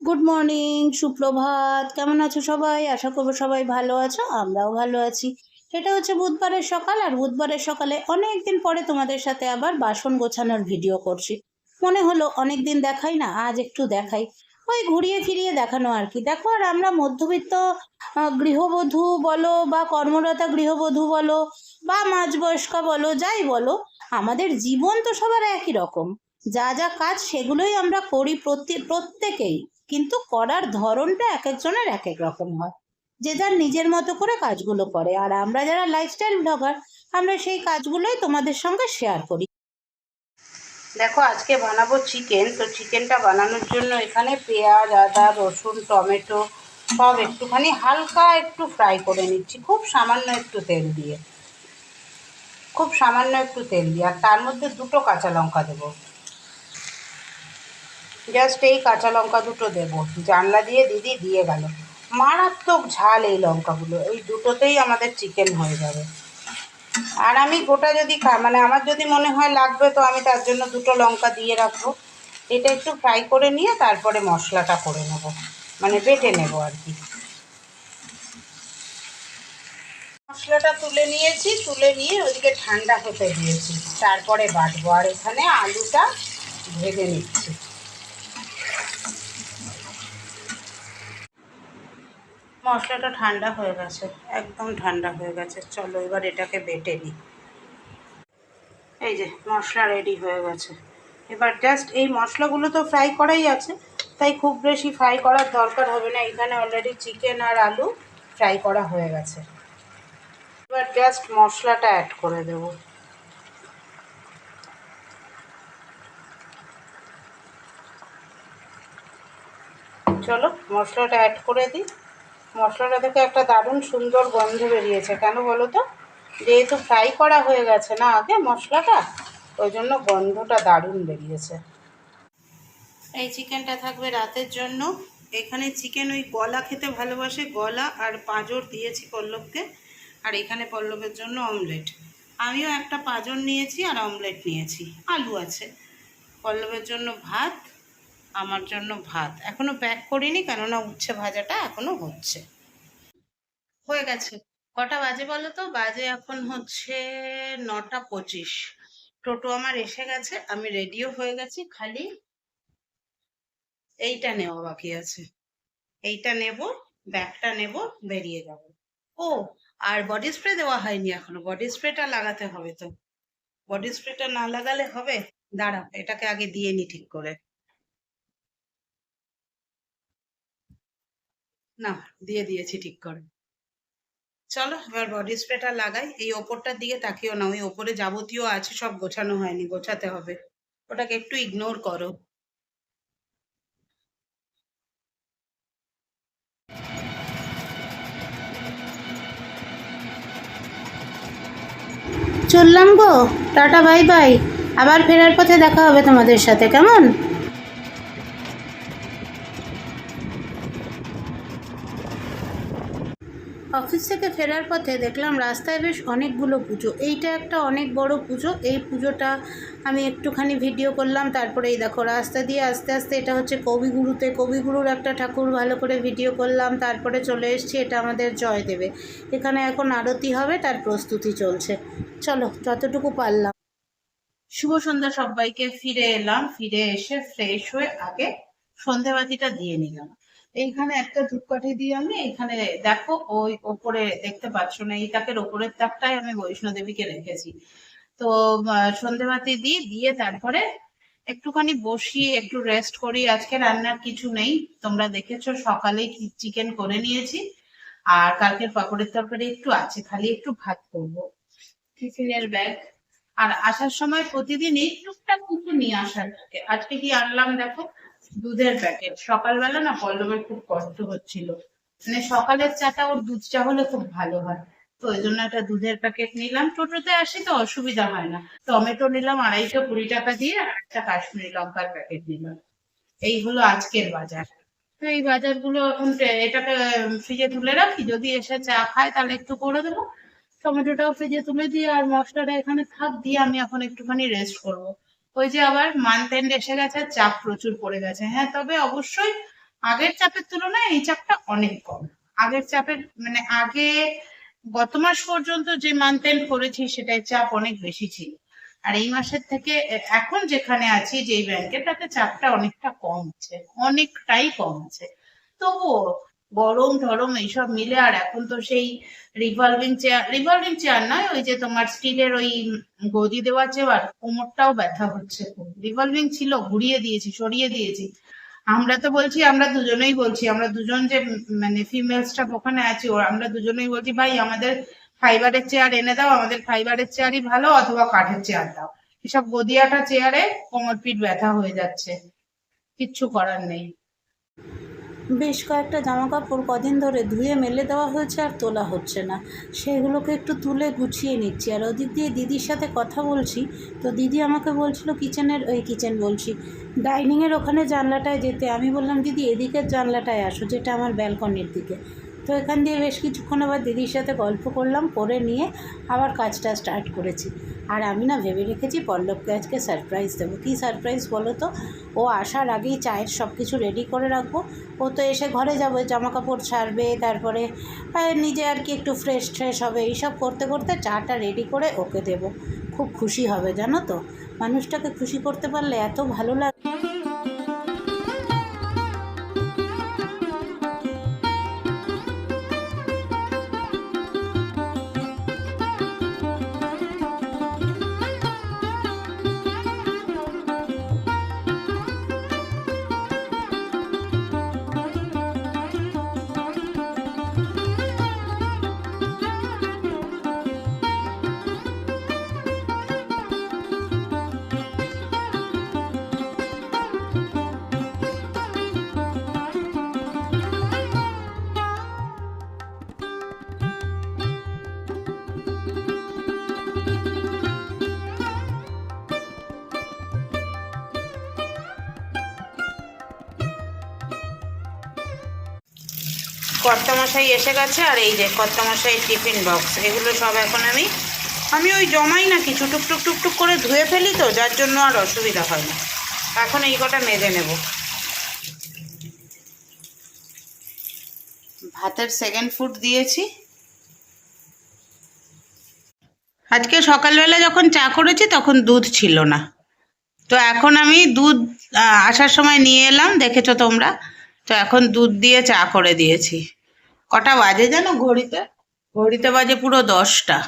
Good morning সুপ্রভাত। কেমন আছো সবাই? আশা করব সবাই ভালো আছো, আমরাও ভালো আছি। এটা হচ্ছে বুধবারের সকাল, আর বুধবারের সকালে অনেক দিন পরে তোমাদের সাথে আবার বাসন গোছানোর ভিডিও করছি। মনে হলো অনেক দিন দেখাই না, আজ একটু দেখাই। ওই ঘুরিয়ে ফিরিয়ে দেখানো আর কি। দেখো, আর আমরা মধ্যবিত্ত গৃহবধূ বলো বা কর্মরতা গৃহবধূ বলো বা মাঝবয়স্কা বলো, যাই বলো, আমাদের জীবন তো সবার একই রকম। যা যা কাজ সেগুলোই আমরা করি প্রত্যেক প্রত্যেকেই। কিন্তু করার ধরনটা এক একজনের এক এক রকম হয়। যে যার নিজের মতো করে কাজগুলো করে। আর আমরা যারা লাইফস্টাইল ব্লগার আমরা সেই কাজগুলোই তোমাদের সঙ্গে শেয়ার করি। দেখো, আজকে বানাবো চিকেন তো চিকেনটা বানানোর জন্য এখানে পেঁয়াজ, আদা, রসুন, টমেটো সব একটুখানি হালকা একটু ফ্রাই করে নিচ্ছি। খুব সামান্য একটু তেল দিয়ে। খুব সামান্য একটু তেল দিয়ে। আর তার মধ্যে দুটো কাঁচা লঙ্কা দেবো। জাস্ট এই কাঁচা লঙ্কা দুটো দেবো। জানলা দিয়ে দিদি দিয়ে গেল। মারাত্মক ঝাল এই লঙ্কাগুলো। এই দুটোতেই আমাদের চিকেন হয়ে যাবে। আর আমি গোটা যদি খা- মানে আমার যদি মনে হয় লাগবে তো আমি তার জন্য দুটো লঙ্কা দিয়ে রাখব। এটা একটু ফ্রাই করে নিয়ে তারপরে মশলাটা করে নেব। মানে বেটে নেব আর কি। মশলাটা তুলে নিয়েছি। তুলে নিয়ে ওদিকে ঠান্ডা হতে দিয়েছি। তারপরে বাটবো। আর এখানে আলুটা ভেজে নিচ্ছি। মশলাটা ঠান্ডা হয়ে গেছে, একদম ঠান্ডা হয়ে গেছে। চলো এবার এটাকে বেটে নিই। এই যে, মশলা রেডি হয়ে গেছে। এবার জাস্ট এই মশলাগুলো তো ফ্রাই করাই আছে, তাই খুব বেশি ফ্রাই করার দরকার হবে না। এখানে অলরেডি চিকেন আর আলু ফ্রাই করা হয়ে গেছে। এবার জাস্ট মশলাটা অ্যাড করে দেবো। চলো মশলাটা অ্যাড করে দিই। মশলাটা থেকে একটা দারুণ সুন্দর গন্ধ বেরিয়েছে। কেন বলো তো? যেহেতু ফ্রাই করা হয়ে গেছে না আগে মশলাটা, ওই জন্য গন্ধটা দারুণ বেরিয়েছে। এই চিকেনটা থাকবে রাতের জন্য। এখানে চিকেন ওই গলা খেতে ভালোবাসে, গলা আর পাঁজর দিয়েছি পল্লবকে। আর এখানে পল্লবের জন্য অমলেট আমিও একটা পাঁজর নিয়েছি আর অমলেট নিয়েছি। আলু আছে। পল্লবের জন্য ভাত আমার জন্য ভাত। এখনও প্যাক করিনি কেননা উচ্ছে ভাজাটা এখনও হচ্ছে। হয়ে গেছে। কটা বাজে বলো তো? বাজে এখন হচ্ছে নটা পঁচিশ। টোটো আমার এসে গেছে, আমি রেডিও হয়ে গেছি, খালি এইটা নেওয়া বাকি আছে। এইটা নেব, ব্যাগটা নেব, বেরিয়ে যাব। ও, আর বডি স্প্রে দেওয়া হয়নি এখনও। বডি স্প্রেটা লাগাতে হবে তো। বডি স্প্রেটা না লাগালে হবে? দাঁড়া, এটাকে আগে দিয়ে নি ঠিক করে। না, দিয়ে দিয়েছি ঠিক করে। চলো, এবার বডি স্প্রেটা লাগাই। এই ওপরটার দিকে তাকিও না, ওই ওপরে যাবতীয় আছে, সব গোছানো হয়নি, গোছাতে হবে। ওটাকে একটু ইগনোর করো। চললাম গো। টাটা বাই বাই আবার ফেরার পথে দেখা হবে তোমাদের সাথে, কেমন? অফিস থেকে ফেরার পথে দেখলাম রাস্তায় বেশ অনেকগুলো পুজো। এইটা একটা অনেক বড় পুজো। এই পুজোটা আমি একটুখানি ভিডিও করলাম, তারপরে এই দেখো রাস্তা দিয়ে আস্তে আস্তে এটা হচ্ছে কবিগুরুতে। কবিগুরুর একটা ঠাকুর ভালো করে ভিডিও করলাম, তারপরে চলে এসেছি, এটা আমাদের জয় দেবে এখানে এখন আরতি হবে, তার প্রস্তুতি চলছে। চলো, যতটুকু পারলাম। শুভ সন্ধ্যা সবাইকে। ফিরে এলাম, ফিরে এসে ফ্রেশ হয়ে আগে সন্ধেবাতিটা দিয়ে নিলাম। এইখানে একটা ধূপকাঠি দিয়ে আমি এখানে দেখো ওই ওপরে দেখতে পাচ্ছ না, এই তাকের ওপরের তাকটাই আমি বৈষ্ণোদেবীকে রেখেছি। তো সন্ধেবাতি দিয়ে দিয়ে তারপরে একটুখানি বসি একটু রেস্ট করি। আজকে রান্নার কিছু নেই, তোমরা দেখেছ সকালে চিকেন করে নিয়েছি, আর কালকের পাপড়ের তরকারি একটু আছে, খালি একটু ভাত করব। টিফিনের ব্যাগ আর আসার সময় প্রতিদিনই টুকটাক কিছু নিয়ে আসার থাকে। আজকে কি আনলাম দেখো? দুধের প্যাকেট সকালবেলা না পল্লবের খুব কষ্ট হচ্ছিল। মানে সকালের চাটা ওর দুধ চা হলে খুব ভালো হয়। তো ওই জন্য একটা দুধের প্যাকেট নিলাম। টোটোতে আসি তো অসুবিধা হয় না। টমেটো নিলাম, আড়াইশো কুড়ি টাকা দিয়ে আর একটা কাশ্মীরি লঙ্কার প্যাকেট নিলাম। এই হলো আজকের বাজার। তো এই বাজারগুলো এখন এটাকে ফ্রিজে তুলে রাখি। যদি এসে চা খায় তাহলে একটু করে দেবো। টমেটোটাও ফ্রিজে তুলে দিয়ে আর মশলাটা এখানে থাক, দিয়ে আমি এখন একটুখানি রেস্ট করব। ওই যে আবার মান্থ এন্ড এসে গেছে, চাপ প্রচুর পড়ে গেছে। হ্যাঁ তবে অবশ্যই আগের চাপের তুলনায় এই চাপটা অনেক কম। আগের চাপের মানে আগে গত মাস পর্যন্ত যে মান্থ এন্ড করেছি সেটাই চাপ অনেক বেশি ছিল। আর এই মাসের থেকে এখন যেখানে আছি, যেই ব্যাংকে তাতে চাপটা অনেকটা কম আছে অনেকটাই কম আছে তবুও গরম টরম এইসব মিলে, আর এখন তো সেই রিভলভিং চেয়ার রিভলভিং চেয়ার নয়, ওই যে তোমার স্টিলের ওই গদি দেওয়া চেয়ার কোমরটাও ব্যথা হচ্ছে রিভলভিং ছিল, ঘুরিয়ে দিয়েছি, সরিয়ে দিয়েছি। আমরা তো বলছি, আমরা দুজনেই বলছি, আমরা দুজন যে মানে ফিমেল স্টাফ ওখানে আছি ওরা আমরা দুজনেই বলছি, ভাই, আমাদের ফাইবারের চেয়ার এনে দাও, আমাদের ফাইবারের চেয়ারই ভালো, অথবা কাঠের চেয়ার দাও। এসব গদিয়াটা চেয়ারে কোমর পিঠ ব্যথা হয়ে যাচ্ছে। কিচ্ছু করার নেই। বেশ কয়েকটা জামা কাপড় কদিন ধরে ধুয়ে মেলে দেওয়া হয়েছে আর তোলা হচ্ছে না। সেগুলোকে একটু তুলে গুছিয়ে নিচ্ছি। আর ওদিক দিয়ে দিদির সাথে কথা বলছি। তো দিদি আমাকে বলছিল কিচেনের, ওই কিচেন বলছি, ডাইনিংয়ের ওখানে জানলাটায় যেতে। আমি বললাম, দিদি, এদিকের জানলাটায় আসো, যেটা আমার ব্যালকনির দিকে। তো এখান দিয়ে বেশ কিছুক্ষণ আবার দিদির সাথে গল্প করলাম, করে নিয়ে আবার কাজটা স্টার্ট করেছি। আর আমি না ভেবে রেখেছি পল্লবকে আজকে সারপ্রাইজ দেবো। কী সারপ্রাইজ বলো তো? ও আসার আগেই চায়ের সব কিছু রেডি করে রাখব। ও তো এসে ঘরে যাবে জামা কাপড় ছাড়বে, তারপরে নিজে আর কি একটু ফ্রেশ ট্রেশ হবে। এইসব করতে করতে চাটা রেডি করে ওকে দেবো। খুব খুশি হবে, জানো তো? মানুষটাকে খুশি করতে পারলে এত ভালো লাগে। কর্তামশাই এসে গেছে আর এই যে কর্তামশাই টিফিন বক্স, এগুলো সব এখন আমি আমি ওই জমাই না কিছু টুকটুক টুকটুক করে ধুয়ে ফেলি তো, যার জন্য আর অসুবিধা হয় না। এখন এই কটা মেজে নেব। ভাতের সেকেন্ড ফুড দিয়েছি। আজকে সকালবেলা যখন চা করেছি তখন দুধ ছিল না। তো এখন আমি দুধ আসার সময় নিয়ে এলাম, দেখেছ তোমরা? তো এখন দুধ দিয়ে চা করে দিয়েছি। কটা বাজে জানো ঘড়িতে? ঘড়িতে বাজে পুরো দশটা।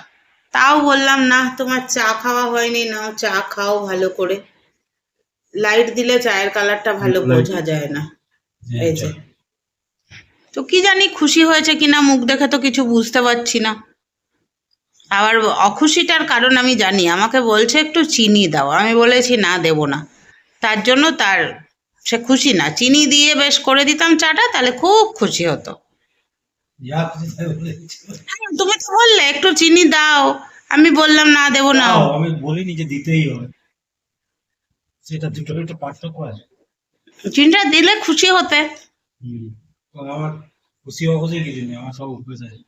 তাও বললাম না তোমার চা খাওয়া হয়নি নাও চা খাও ভালো করে। লাইট দিলে চায়ের কালারটা ভালো বোঝা যায় না। এই যে। তো কি জানি খুশি হয়েছে কিনা মুখ দেখে তো কিছু বুঝতে পারছি না। আবার অখুশিটার কারণ আমি জানি। আমাকে বলছে একটু চিনি দাও। আমি বলেছি না দেব না। তার জন্য তার সে খুশি না। চিনি দিয়ে বেশ করে দিতাম চাটা তাহলে খুব খুশি হতো। খুশি। হ্যাঁ, তুমি তো বললে একটু চিনি দাও। আমি বললাম না দেবো না। আমি বলিনি যে দিতেই হবে। সেটা দুটো একটু পার্থক্য আছে। চিনিটা দিলে খুশি হতে। হুম। তো আমার খুশি কিছু নেই আমার সব অভ্যেস আছে।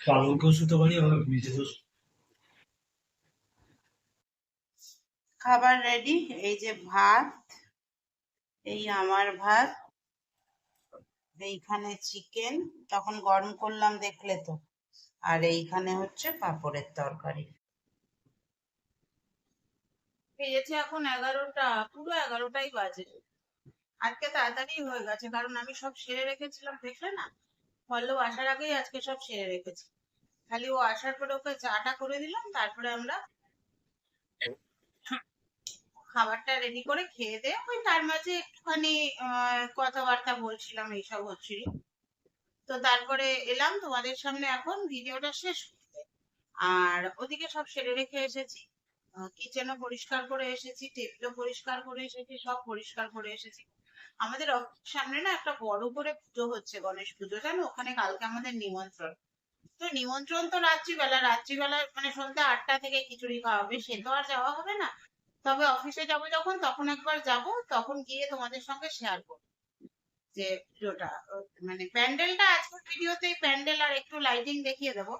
পালনকেও শুতে পারি আবার নিজেকেও খাবার রেডি এই যে ভাত, এই আমার ভাত, এইখানে চিকেন তখন গরম করলাম দেখলে তো, আর এইখানে হচ্ছে পাঁপড়ের তরকারি। পেয়েছে এখন এগারোটা, পুরো এগারোটাই বাজে। আজকে তাড়াতাড়ি হয়ে গেছে, কারণ আমি সব সেরে রেখেছিলাম, দেখলে না? পল্লব আসার আগেই আজকে সব সেরে রেখেছি। খালি ও আসার পরে ওকে চাটা করে দিলাম, তারপরে আমরা খাবারটা রেডি করে খেয়ে দে। ওই তার মাঝে একটুখানি কথাবার্তা বলছিলাম, এইসব হচ্ছিল। তো তারপরে এলাম, তোমাদের সামনে এখন ভিডিওটা শেষ করতে। আর ওদিকে সব সেরে রেখে এসেছি। কিচেনও পরিষ্কার করে এসেছি টেবিলও পরিষ্কার করে এসেছি, সব পরিষ্কার করে এসেছি। আমাদের সামনে না একটা বড় করে পুজো হচ্ছে, গণেশ পুজো, জানো? ওখানে কালকে আমাদের নিমন্ত্রণ। তো নিমন্ত্রণ তো রাত্রিবেলা রাত্রিবেলা মানে সন্ধ্যা আটটা থেকে খিচুড়ি খাওয়াবে সে তো আর যাওয়া হবে না। তবে অফিসে যাব যখন তখন একবার যাব তখন গিয়ে তোমাদের সঙ্গে শেয়ার করব। যে আহ, মানে প্যান্ডেলটা আজকের ভিডিওতে প্যান্ডেল আর একটু লাইটিং দেখিয়ে দেবো।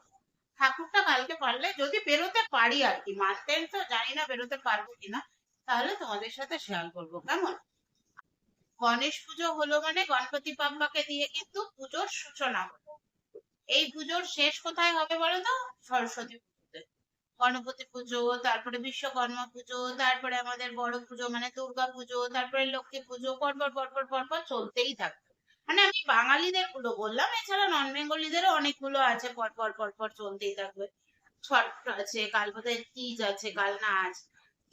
ঠাকুরটা কালকে পারলে যদি বেরোতে পারি আর কি মানতেন তো জানি না বেরোতে পারব কিনা তাহলে তোমাদের সাথে শেয়ার করব কেমন? গণেশ পুজো হলো মানে গণপতি বাপ্পাকে দিয়ে কিন্তু পুজোর সূচনা হলো। এই পুজোর শেষ কোথায় হবে বলো তো? সরস্বতী গণপতি পুজো, তারপরে বিশ্বকর্মা পুজো, তারপরে আমাদের বড় পুজো মানে দুর্গা পুজো, তারপরে লক্ষ্মী পুজো, পরপর পরপর পরপর চলতেই থাকবে মানে আমি বাঙালিদেরগুলো বললাম, এছাড়া নন বেঙ্গলিদেরও অনেকগুলো আছে, পরপর পরপর চলতেই থাকবে। ছট আছে, কাল বোধহয় তীজ আছে, কাল নাচ,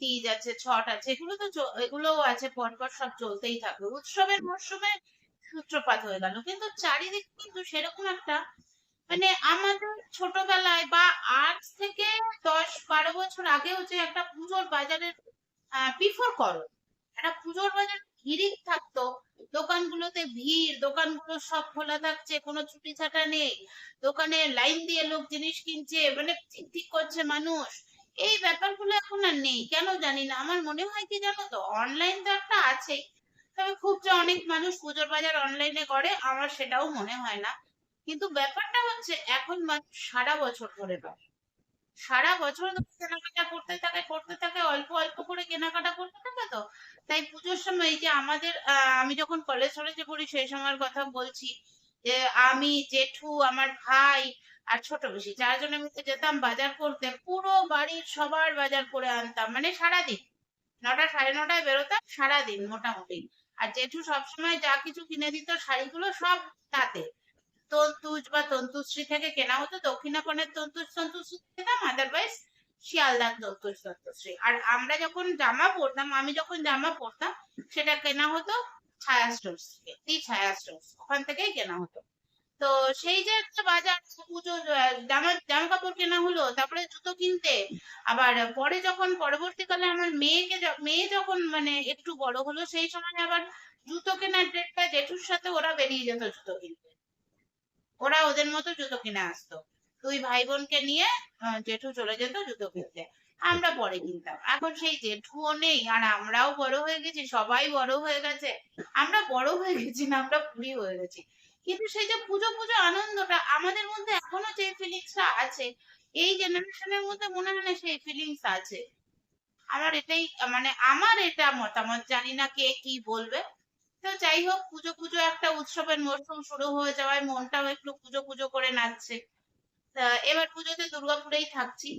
তীজ আছে, ছট আছে, এগুলো তো এগুলোও আছে, পরপর সব চলতেই থাকবে। উৎসবের মরশুমে সূত্রপাত হয়ে গেল, কিন্তু চারিদিক কিন্তু সেরকম একটা মানে আমাদের ছোটবেলায় বা আজ থেকে দশ বারো বছর আগেও যে একটা পুজোর বাজারের বিফোর করো, একটা পুজোর বাজার ভিড় থাকতো, দোকানগুলোতে ভিড়, দোকানগুলো সব খোলা থাকছে, কোনো ছুটি ছাটা নেই, দোকানে লাইন দিয়ে লোক জিনিস কিনছে মানে ঠিক ঠিক করছে মানুষ। এই ব্যাপারগুলো এখন আর নেই, কেন জানি না, আমার মনে হয় কি জানো তো অনলাইন তো একটা আছেই তবে খুব যে অনেক মানুষ পুজোর বাজার অনলাইনে করে, আমার সেটাও মনে হয় না। কিন্তু ব্যাপারটা হচ্ছে এখন মানুষ সারা বছর ধরে পায় সারা বছর ধরে কেনাকাটা করতে থাকে করতে থাকে, অল্প অল্প করে কেনাকাটা করতে থাকে তো? তাই পুজোর সময় এই যে আমাদের আমি যখন কলেজ কলেজে পড়ি সেই সময়ের কথা বলছি যে, আমি, জেঠু, আমার ভাই আর ছোট বেশি চারজনে মিলে যেতাম বাজার করতে, পুরো বাড়ির সবার বাজার করে আনতাম মানে সারাদিন। নটা সাড়ে নটায় বেরোতাম, সারাদিন মোটামুটি। আর জেঠু সবসময় যা কিছু কিনে দিত, শাড়িগুলো সব তাতে। তন্তুজ বা তন্তুশ্রী থেকে কেনা হতো, দক্ষিণাপনের তন্তুজ তন্তুশ্রী খেতাম আদারওয়াইজ শিয়ালদার তন্তুজ তন্তুশ্রী আর আমরা যখন জামা পরতাম, আমি যখন জামা পরতাম, সেটা কেনা হতো ছায়া স্টোর্স থেকে দি ছায়া স্টোর্স, ওখান থেকেই কেনা হতো। তো সেই যে একটা বাজার পুজো জামা জামা কাপড় কেনা হলো, তারপরে জুতো কিনতে, আবার পরে যখন পরবর্তীকালে আমার মেয়েকে মেয়ে যখন মানে একটু বড় হলো, সেই সময় আবার জুতো কেনার ডেটটা জেঠুর সাথে ওরা বেরিয়ে যেত জুতো কিনতে। ওরা ওদের মতো জুতো কিনে আসতো। দুই ভাই বোনকে নিয়ে জেঠু চলে যেত জুতো কিনতে। আমরা পরে কিনতাম। এখন সেই জেঠুও নেই, আর আমরাও বড় হয়ে গেছি, সবাই বড় হয়ে গেছে। আমরা বড় হয়ে গেছি না, আমরা বুড়ি হয়ে গেছি। কিন্তু সেই যে পুজো পুজো আনন্দটা আমাদের মধ্যে এখনও যে ফিলিংসটা আছে, এই জেনারেশনের মধ্যে মনে হয় না সেই ফিলিংস আছে। আমার এটাই মানে আমার এটা মতামত, জানি না কে কি বলবে। তো যাই হোক, পুজো পুজো একটা উৎসবের মরশুম শুরু হয়ে যাওয়ায় মনটাও একটু পুজো পুজো করে নাচছে। এবার পুজোতে দুর্গাপুরেই থাকছি।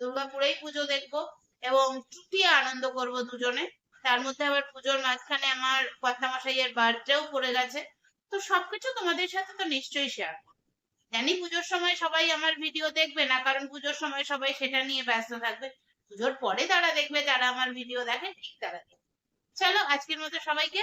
দুর্গাপুরেই পুজো দেখব এবং চুটিয়ে আনন্দ করব দুজনে। তার মধ্যে আবার পুজোর মাঝখানে আমার কর্তামশাইয়ের বার্থডেও পড়ে গেছে। তো সবকিছু তোমাদের সাথে তো নিশ্চয়ই শেয়ার জানি পুজোর সময় সবাই আমার ভিডিও দেখবে না, কারণ পুজোর সময় সবাই সেটা নিয়ে ব্যস্ত থাকবে। পুজোর পরে তারা দেখবে, যারা আমার ভিডিও দেখে ঠিক তারা দেখবে। চলো, আজকের মতো সবাইকে